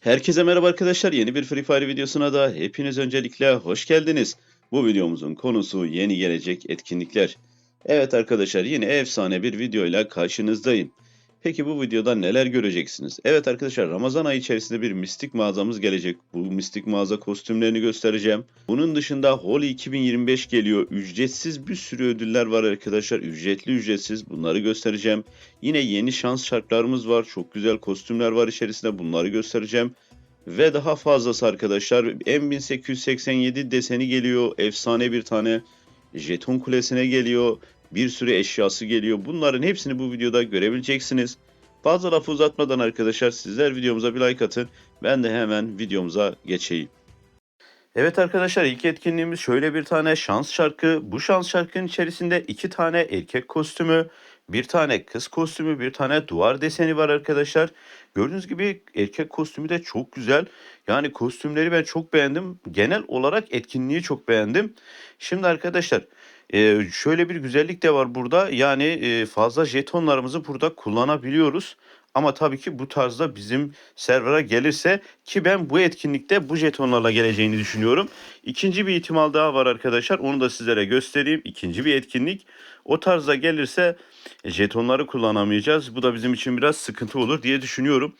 Herkese merhaba arkadaşlar. Yeni bir Free Fire videosuna da hepiniz öncelikle hoş geldiniz. Bu videomuzun konusu yeni gelecek etkinlikler. Evet arkadaşlar yine efsane bir videoyla karşınızdayım. Peki bu videoda neler göreceksiniz? Evet arkadaşlar Ramazan ayı içerisinde bir mistik mağazamız gelecek. Bu mistik mağaza kostümlerini göstereceğim. Bunun dışında Holy 2025 geliyor. Ücretsiz bir sürü ödüller var arkadaşlar. Ücretli ücretsiz bunları göstereceğim. Yine yeni şans şartlarımız var. Çok güzel kostümler var içerisinde bunları göstereceğim. Ve daha fazlası arkadaşlar M1887 deseni geliyor. Efsane bir tane jeton kulesine geliyor. Bir sürü eşyası geliyor. Bunların hepsini bu videoda görebileceksiniz. Fazla lafı uzatmadan arkadaşlar sizler videomuza bir like atın. Ben de hemen videomuza geçeyim. Evet arkadaşlar ilk etkinliğimiz şöyle bir tane şans şarkı. Bu şans şarkının içerisinde iki tane erkek kostümü, bir tane kız kostümü, bir tane duvar deseni var arkadaşlar. Gördüğünüz gibi erkek kostümü de çok güzel. Yani kostümleri ben çok beğendim. Genel olarak etkinliği çok beğendim. Şimdi arkadaşlar e, şöyle bir güzellik de var burada. Yani e, fazla jetonlarımızı burada kullanabiliyoruz. Ama tabii ki bu tarzda bizim server'a gelirse ki ben bu etkinlikte bu jetonlarla geleceğini düşünüyorum. İkinci bir ihtimal daha var arkadaşlar. Onu da sizlere göstereyim. İkinci bir etkinlik. O tarzda gelirse jetonları kullanamayacağız. Bu da bizim için biraz sıkıntı olur diye düşünüyorum.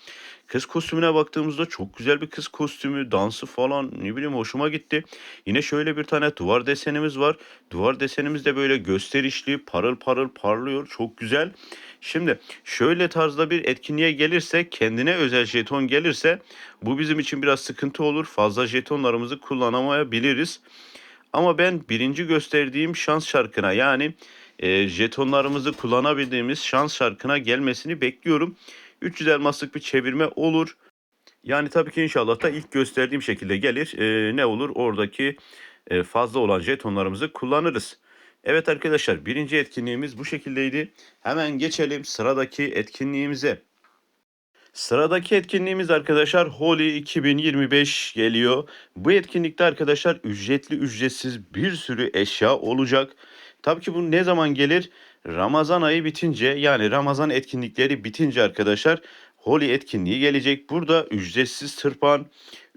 Kız kostümüne baktığımızda çok güzel bir kız kostümü, dansı falan ne bileyim hoşuma gitti. Yine şöyle bir tane duvar desenimiz var. Duvar desenimiz de böyle gösterişli, parıl parıl parlıyor. Çok güzel. Şimdi şöyle tarzda bir etkinliğe gelirse, kendine özel jeton gelirse bu bizim için biraz sıkıntı olur. Fazla jetonlarımızı kullanamayabiliriz. Ama ben birinci gösterdiğim şans şarkına yani e, jetonlarımızı kullanabildiğimiz şans şarkına gelmesini bekliyorum. 300 elmaslık bir çevirme olur. Yani tabii ki inşallah da ilk gösterdiğim şekilde gelir. E, ne olur oradaki e, fazla olan jetonlarımızı kullanırız. Evet arkadaşlar birinci etkinliğimiz bu şekildeydi. Hemen geçelim sıradaki etkinliğimize. Sıradaki etkinliğimiz arkadaşlar Holy 2025 geliyor. Bu etkinlikte arkadaşlar ücretli ücretsiz bir sürü eşya olacak. Tabii ki bu ne zaman gelir? Ramazan ayı bitince yani Ramazan etkinlikleri bitince arkadaşlar Holy etkinliği gelecek. Burada ücretsiz tırpan,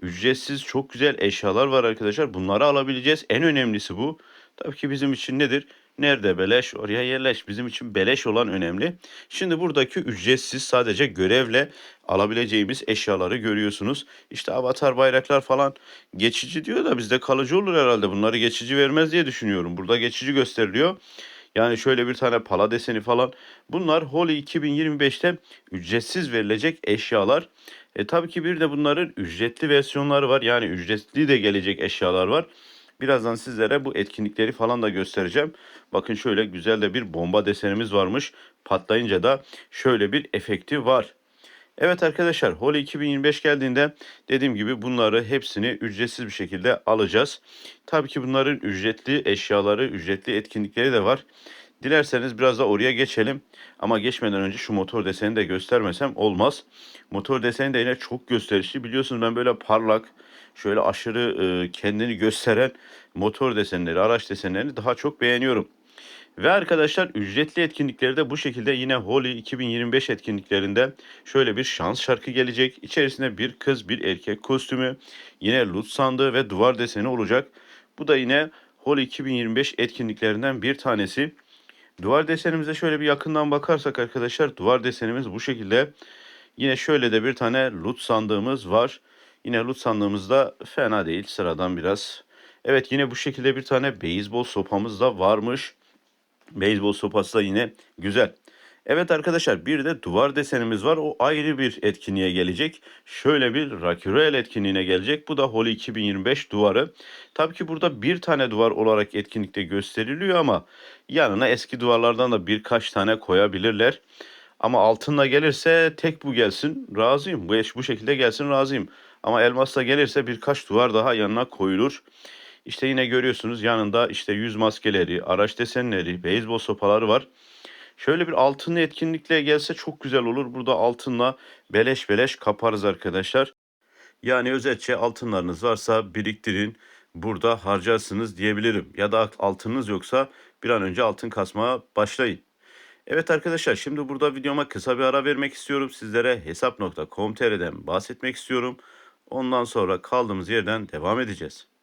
ücretsiz çok güzel eşyalar var arkadaşlar. Bunları alabileceğiz. En önemlisi bu. Tabii ki bizim için nedir? Nerede beleş oraya yerleş. Bizim için beleş olan önemli. Şimdi buradaki ücretsiz sadece görevle alabileceğimiz eşyaları görüyorsunuz. İşte avatar bayraklar falan geçici diyor da bizde kalıcı olur herhalde. Bunları geçici vermez diye düşünüyorum. Burada geçici gösteriliyor. Yani şöyle bir tane pala deseni falan. Bunlar Holy 2025'te ücretsiz verilecek eşyalar. E tabii ki bir de bunların ücretli versiyonları var. Yani ücretli de gelecek eşyalar var. Birazdan sizlere bu etkinlikleri falan da göstereceğim. Bakın şöyle güzel de bir bomba desenimiz varmış. Patlayınca da şöyle bir efekti var. Evet arkadaşlar Holy 2025 geldiğinde dediğim gibi bunları hepsini ücretsiz bir şekilde alacağız. Tabii ki bunların ücretli eşyaları, ücretli etkinlikleri de var. Dilerseniz biraz da oraya geçelim. Ama geçmeden önce şu motor deseni de göstermesem olmaz. Motor deseni de yine çok gösterişli. Biliyorsunuz ben böyle parlak, şöyle aşırı kendini gösteren motor desenleri, araç desenlerini daha çok beğeniyorum. Ve arkadaşlar ücretli etkinlikleri de bu şekilde yine Holy 2025 etkinliklerinde şöyle bir şans şarkı gelecek. İçerisinde bir kız bir erkek kostümü yine loot sandığı ve duvar deseni olacak. Bu da yine Holy 2025 etkinliklerinden bir tanesi. Duvar desenimize şöyle bir yakından bakarsak arkadaşlar duvar desenimiz bu şekilde. Yine şöyle de bir tane loot sandığımız var. Yine loot sandığımız da fena değil sıradan biraz. Evet yine bu şekilde bir tane beyzbol sopamız da varmış. Beyzbol sopası da yine güzel. Evet arkadaşlar bir de duvar desenimiz var. O ayrı bir etkinliğe gelecek. Şöyle bir Royale etkinliğine gelecek. Bu da Holy 2025 duvarı. Tabii ki burada bir tane duvar olarak etkinlikte gösteriliyor ama yanına eski duvarlardan da birkaç tane koyabilirler. Ama altınla gelirse tek bu gelsin razıyım. Bu bu şekilde gelsin razıyım. Ama elmasla gelirse birkaç duvar daha yanına koyulur. İşte yine görüyorsunuz yanında işte yüz maskeleri, araç desenleri, beyzbol sopaları var. Şöyle bir altınlı etkinlikle gelse çok güzel olur. Burada altınla beleş beleş kaparız arkadaşlar. Yani özetçe altınlarınız varsa biriktirin. Burada harcarsınız diyebilirim. Ya da altınınız yoksa bir an önce altın kasmaya başlayın. Evet arkadaşlar şimdi burada videoma kısa bir ara vermek istiyorum. Sizlere hesap.com.tr'den bahsetmek istiyorum. Ondan sonra kaldığımız yerden devam edeceğiz.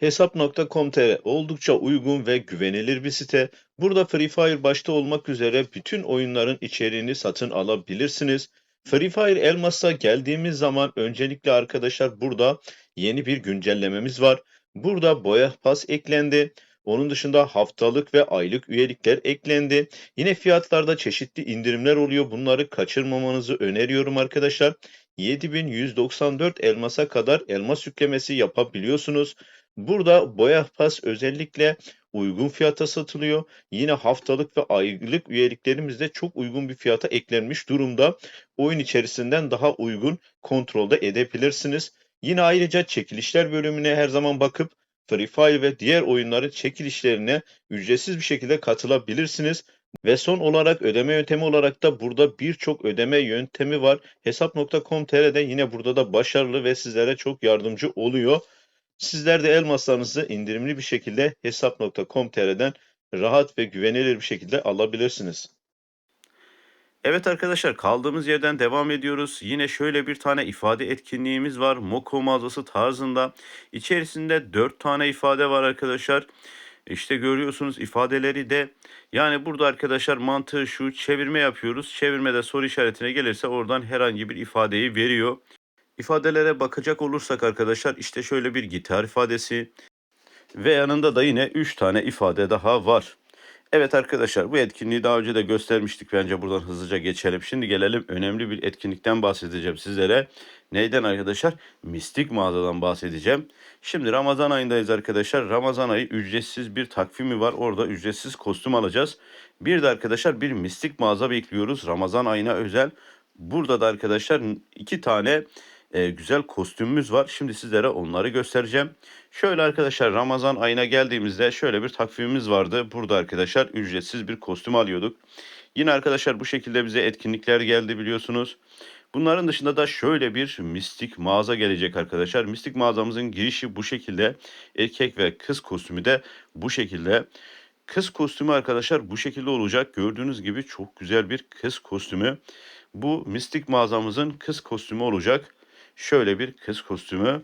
Hesap.com.tr oldukça uygun ve güvenilir bir site. Burada Free Fire başta olmak üzere bütün oyunların içeriğini satın alabilirsiniz. Free Fire Elmas'a geldiğimiz zaman öncelikle arkadaşlar burada yeni bir güncellememiz var. Burada boya pas eklendi. Onun dışında haftalık ve aylık üyelikler eklendi. Yine fiyatlarda çeşitli indirimler oluyor. Bunları kaçırmamanızı öneriyorum arkadaşlar. 7194 elmasa kadar elmas yüklemesi yapabiliyorsunuz. Burada boya pas özellikle uygun fiyata satılıyor. Yine haftalık ve aylık üyeliklerimiz de çok uygun bir fiyata eklenmiş durumda. Oyun içerisinden daha uygun kontrolde edebilirsiniz. Yine ayrıca çekilişler bölümüne her zaman bakıp Free Fire ve diğer oyunların çekilişlerine ücretsiz bir şekilde katılabilirsiniz. Ve son olarak ödeme yöntemi olarak da burada birçok ödeme yöntemi var. Hesap.com.tr'de yine burada da başarılı ve sizlere çok yardımcı oluyor. Sizler de elmaslarınızı indirimli bir şekilde hesap.com.tr'den rahat ve güvenilir bir şekilde alabilirsiniz. Evet arkadaşlar kaldığımız yerden devam ediyoruz. Yine şöyle bir tane ifade etkinliğimiz var. Moko mağazası tarzında. İçerisinde 4 tane ifade var arkadaşlar. İşte görüyorsunuz ifadeleri de yani burada arkadaşlar mantığı şu çevirme yapıyoruz. Çevirmede soru işaretine gelirse oradan herhangi bir ifadeyi veriyor. İfadelere bakacak olursak arkadaşlar işte şöyle bir gitar ifadesi ve yanında da yine 3 tane ifade daha var. Evet arkadaşlar bu etkinliği daha önce de göstermiştik. Bence buradan hızlıca geçelim. Şimdi gelelim önemli bir etkinlikten bahsedeceğim sizlere. Neyden arkadaşlar? Mistik mağazadan bahsedeceğim. Şimdi Ramazan ayındayız arkadaşlar. Ramazan ayı ücretsiz bir takvimi var. Orada ücretsiz kostüm alacağız. Bir de arkadaşlar bir mistik mağaza bekliyoruz. Ramazan ayına özel. Burada da arkadaşlar iki tane e, güzel kostümümüz var. Şimdi sizlere onları göstereceğim. Şöyle arkadaşlar Ramazan ayına geldiğimizde şöyle bir takvimimiz vardı. Burada arkadaşlar ücretsiz bir kostüm alıyorduk. Yine arkadaşlar bu şekilde bize etkinlikler geldi biliyorsunuz. Bunların dışında da şöyle bir mistik mağaza gelecek arkadaşlar. Mistik mağazamızın girişi bu şekilde. Erkek ve kız kostümü de bu şekilde. Kız kostümü arkadaşlar bu şekilde olacak. Gördüğünüz gibi çok güzel bir kız kostümü. Bu mistik mağazamızın kız kostümü olacak. Şöyle bir kız kostümü.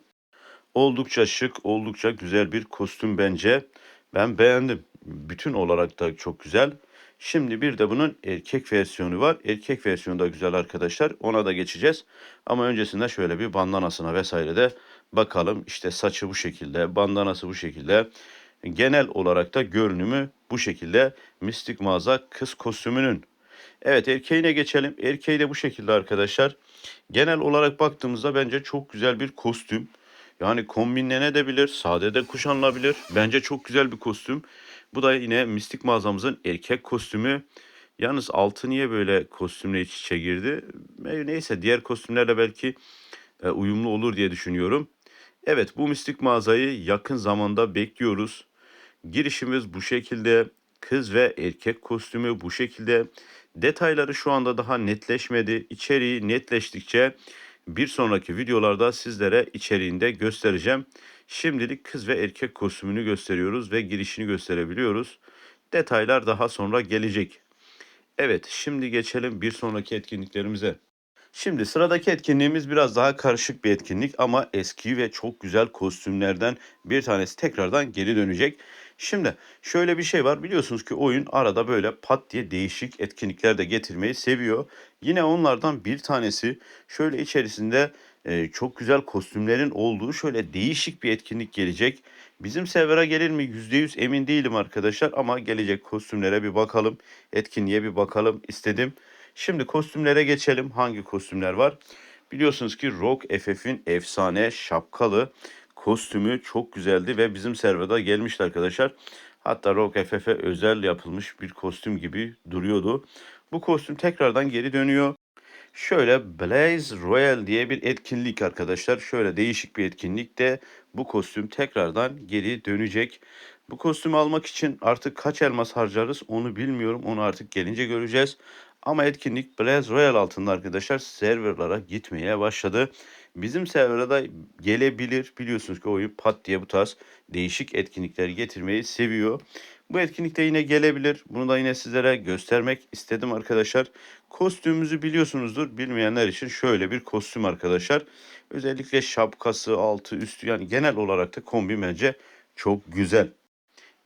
Oldukça şık, oldukça güzel bir kostüm bence. Ben beğendim. Bütün olarak da çok güzel. Şimdi bir de bunun erkek versiyonu var. Erkek versiyonu da güzel arkadaşlar. Ona da geçeceğiz. Ama öncesinde şöyle bir bandanasına vesaire de bakalım. İşte saçı bu şekilde, bandanası bu şekilde. Genel olarak da görünümü bu şekilde. Mistik mağaza kız kostümünün. Evet erkeğine geçelim. Erkeği de bu şekilde arkadaşlar. Genel olarak baktığımızda bence çok güzel bir kostüm. Yani kombinlenebilir, sade de kuşanılabilir. Bence çok güzel bir kostüm. Bu da yine mistik mağazamızın erkek kostümü. Yalnız altı niye böyle kostümle iç içe girdi? E, Neyse diğer kostümlerle belki e, uyumlu olur diye düşünüyorum. Evet bu mistik mağazayı yakın zamanda bekliyoruz. Girişimiz bu şekilde. Kız ve erkek kostümü bu şekilde. Detayları şu anda daha netleşmedi. İçeriği netleştikçe bir sonraki videolarda sizlere içeriğinde göstereceğim. Şimdilik kız ve erkek kostümünü gösteriyoruz ve girişini gösterebiliyoruz. Detaylar daha sonra gelecek. Evet, şimdi geçelim bir sonraki etkinliklerimize. Şimdi sıradaki etkinliğimiz biraz daha karışık bir etkinlik ama eski ve çok güzel kostümlerden bir tanesi tekrardan geri dönecek. Şimdi şöyle bir şey var biliyorsunuz ki oyun arada böyle pat diye değişik etkinlikler de getirmeyi seviyor. Yine onlardan bir tanesi şöyle içerisinde e, çok güzel kostümlerin olduğu şöyle değişik bir etkinlik gelecek. Bizim server'a gelir mi %100 emin değilim arkadaşlar ama gelecek kostümlere bir bakalım. Etkinliğe bir bakalım istedim. Şimdi kostümlere geçelim. Hangi kostümler var? Biliyorsunuz ki Rock FF'in efsane şapkalı kostümü çok güzeldi ve bizim serverda gelmişti arkadaşlar. Hatta Rock FF'e özel yapılmış bir kostüm gibi duruyordu. Bu kostüm tekrardan geri dönüyor. Şöyle Blaze Royale diye bir etkinlik arkadaşlar. Şöyle değişik bir etkinlik de bu kostüm tekrardan geri dönecek. Bu kostümü almak için artık kaç elmas harcarız onu bilmiyorum. Onu artık gelince göreceğiz. Ama etkinlik Blaze Royale altında arkadaşlar serverlara gitmeye başladı. Bizim server'a da gelebilir. Biliyorsunuz ki oyun pat diye bu tarz değişik etkinlikler getirmeyi seviyor. Bu etkinlikte yine gelebilir. Bunu da yine sizlere göstermek istedim arkadaşlar. Kostümümüzü biliyorsunuzdur. Bilmeyenler için şöyle bir kostüm arkadaşlar. Özellikle şapkası, altı, üstü yani genel olarak da kombi bence çok güzel.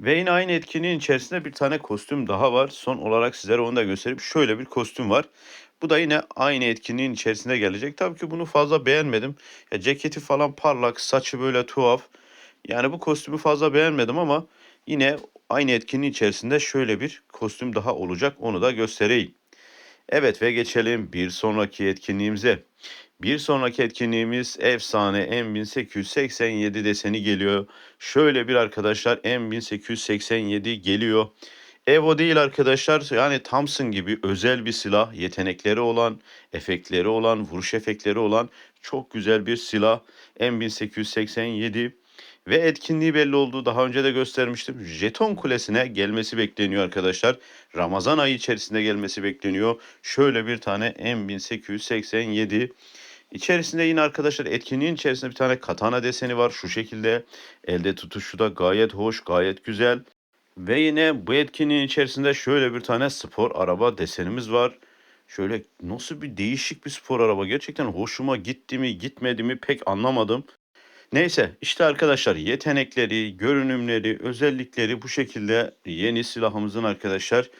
Ve aynı etkinliğin içerisinde bir tane kostüm daha var. Son olarak sizlere onu da göstereyim. Şöyle bir kostüm var. Bu da yine aynı etkinliğin içerisinde gelecek. Tabii ki bunu fazla beğenmedim. Ya ceketi falan parlak, saçı böyle tuhaf. Yani bu kostümü fazla beğenmedim ama yine aynı etkinliğin içerisinde şöyle bir kostüm daha olacak. Onu da göstereyim. Evet ve geçelim bir sonraki etkinliğimize. Bir sonraki etkinliğimiz efsane M1887 deseni geliyor. Şöyle bir arkadaşlar M1887 geliyor. Evo değil arkadaşlar yani Thompson gibi özel bir silah. Yetenekleri olan, efektleri olan, vuruş efektleri olan çok güzel bir silah. M1887 ve etkinliği belli oldu. Daha önce de göstermiştim. Jeton Kulesi'ne gelmesi bekleniyor arkadaşlar. Ramazan ayı içerisinde gelmesi bekleniyor. Şöyle bir tane M1887 İçerisinde yine arkadaşlar etkinliğin içerisinde bir tane katana deseni var. Şu şekilde elde tutuşu da gayet hoş, gayet güzel. Ve yine bu etkinliğin içerisinde şöyle bir tane spor araba desenimiz var. Şöyle nasıl bir değişik bir spor araba. Gerçekten hoşuma gitti mi gitmedi mi pek anlamadım. Neyse işte arkadaşlar yetenekleri, görünümleri, özellikleri bu şekilde yeni silahımızın arkadaşlar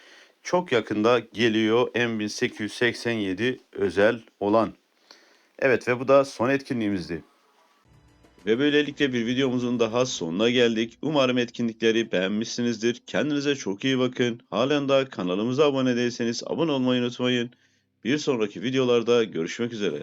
çok yakında geliyor M1887 özel olan. Evet ve bu da son etkinliğimizdi. Ve böylelikle bir videomuzun daha sonuna geldik. Umarım etkinlikleri beğenmişsinizdir. Kendinize çok iyi bakın. Halen daha kanalımıza abone değilseniz abone olmayı unutmayın. Bir sonraki videolarda görüşmek üzere.